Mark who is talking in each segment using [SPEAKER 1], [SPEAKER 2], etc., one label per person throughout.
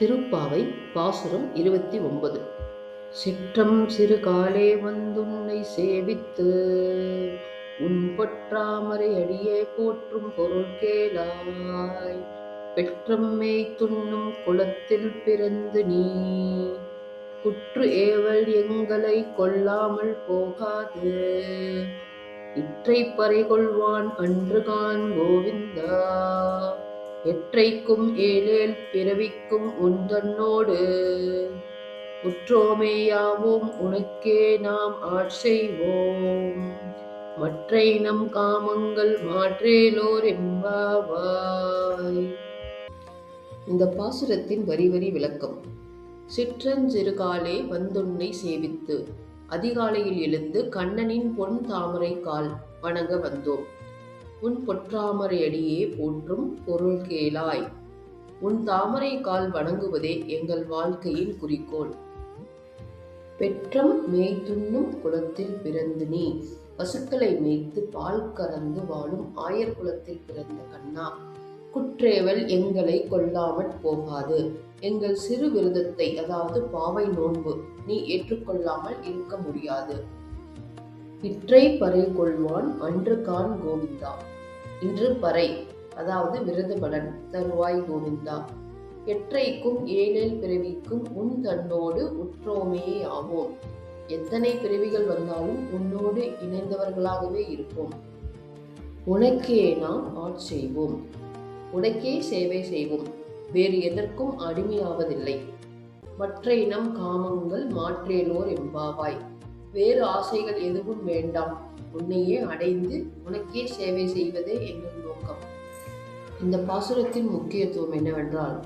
[SPEAKER 1] திருப்பாவை பாசுரம் இருபத்தி ஒன்பது. சிற்றம் சிறு காலே வந்துன்னை சேவித்து உன் பொற்றாமரை அடியே போற்றும் பொருள் கேளாய். பெற்றம் மேய் துண்ணும் குளத்தில் பிறந்து நீ குற்று ஏவல் எங்களை கொள்ளாமல் போகாது. இற்றை பறை கொள்வான் அன்றுகான் கோவிந்தா எற்றைக்கும் ஏழேல் பிறவிக்கும் உந்தன்னோடு உற்றோமேயாவோம் உனக்கே நாம் ஆட்செய்வோம் மற்றை நம் காமங்கள் மாற்றேலோர் எம்பாவாய் இந்த பாசுரத்தின் வரி வரி விளக்கம். சிற்றஞ்சிறுகாலே வந்துன்னை சேவித்து அதிகாலையில் எழுந்து கண்ணனின் பொன் தாமரை கால் வணங்க வந்தோம். உன் பொற்றாமரையடியே போற்றும் பொருள் கேளாய். உன் தாமரை கால் வணங்குவதே எங்கள் வாழ்க்கையின் குறிக்கோள். பெற்றம் மேய்த்துண்ணும் குலத்தில் பிறந்து நீ. பசுக்களை மேய்த்து பால் கறந்து வாழும் ஆயர் குலத்தில் பிறந்த கண்ணா. குற்றேவல் எங்களை கொள்ளாமற் போகாது. எங்கள் சிறு விரதத்தை அதாவது பாவை நோன்பு நீ ஏற்றுக்கொள்ளாமல் இருக்க முடியாது. இற்றை பறை கொள்வான் அன்று கான் கோவிந்தா. இன்று பறை அதாவது விருது பலன் தருவாய் கோவிந்தா. எற்றைக்கும் ஏழில் பிறவிக்கும் உன் தன்னோடு உற்றோமையே ஆவோம். எத்தனை பிறவிகள் வந்தாலும் உன்னோடு இணைந்தவர்களாகவே இருப்போம். உனக்கே நாம் ஆட்செய்வோம் உனக்கே சேவை செய்வோம். வேறு எதற்கும் அடிமையாவதில்லை. மற்ற இனம் காமங்கள் மாற்றேலோர் எம்பாவாய் வேறு ஆசைகள் எதுவும் வேண்டாம். உன்னையே அடைந்து உனக்கே சேவை செய்வதே எங்கள் நோக்கம். இந்த பாசுரத்தின் முக்கியத்துவம் என்னவென்றால்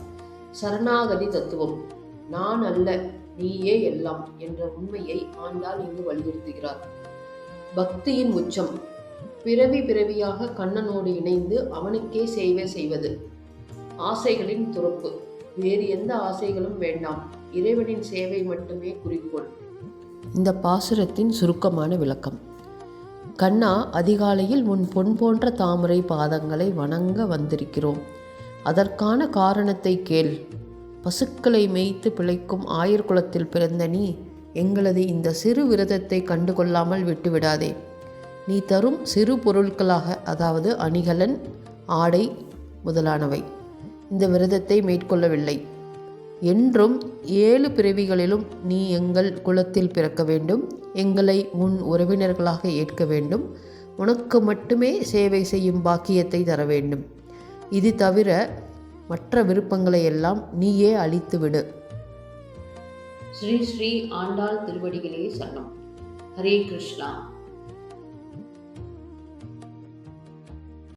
[SPEAKER 1] சரணாகதி தத்துவம். நான் அல்ல நீயே எல்லாம் என்ற உண்மையை ஆண்டாள் இங்கு வலியுறுத்துகிறார். பக்தியின் உச்சம். பிறவி பிறவியாக கண்ணனோடு இணைந்து அவனுக்கே சேவை செய்வது. ஆசைகளின் துறப்பு. வேறு எந்த ஆசைகளும் வேண்டாம். இறைவனின் சேவை மட்டுமே குறிக்கோள். இந்த பாசுரத்தின் சுருக்கமான விளக்கம். கண்ணா அதிகாலையில் உன் பொன் போன்ற தாமரை பாதங்களை வணங்க வந்திருக்கிறோம். அதற்கான காரணத்தை கேள். பசுக்களை மேய்த்து பிழைக்கும் ஆயர்குலத்தில் பிறந்த நீ எங்களது இந்த சிறு விரதத்தை கண்டுகொள்ளாமல் விட்டுவிடாதே. நீ தரும் சிறு பொருட்களாக அதாவது அணிகலன் ஆடை முதலானவை. இந்த விரதத்தை மேற்கொள்ளவில்லை. என்றும் ஏழு பிறவிகளிலும் நீ எங்கள் குலத்தில் பிறக்க வேண்டும். எங்களை உன் உறவினர்களாக ஏற்க வேண்டும். உனக்கு மட்டுமே சேவை செய்யும் பாக்கியத்தை தர வேண்டும். இது தவிர மற்ற விருப்பங்களை எல்லாம் நீயே அழித்துவிடு ஸ்ரீ ஸ்ரீ ஆண்டாள் திருவடிகளே சரணம். ஹரே கிருஷ்ணா.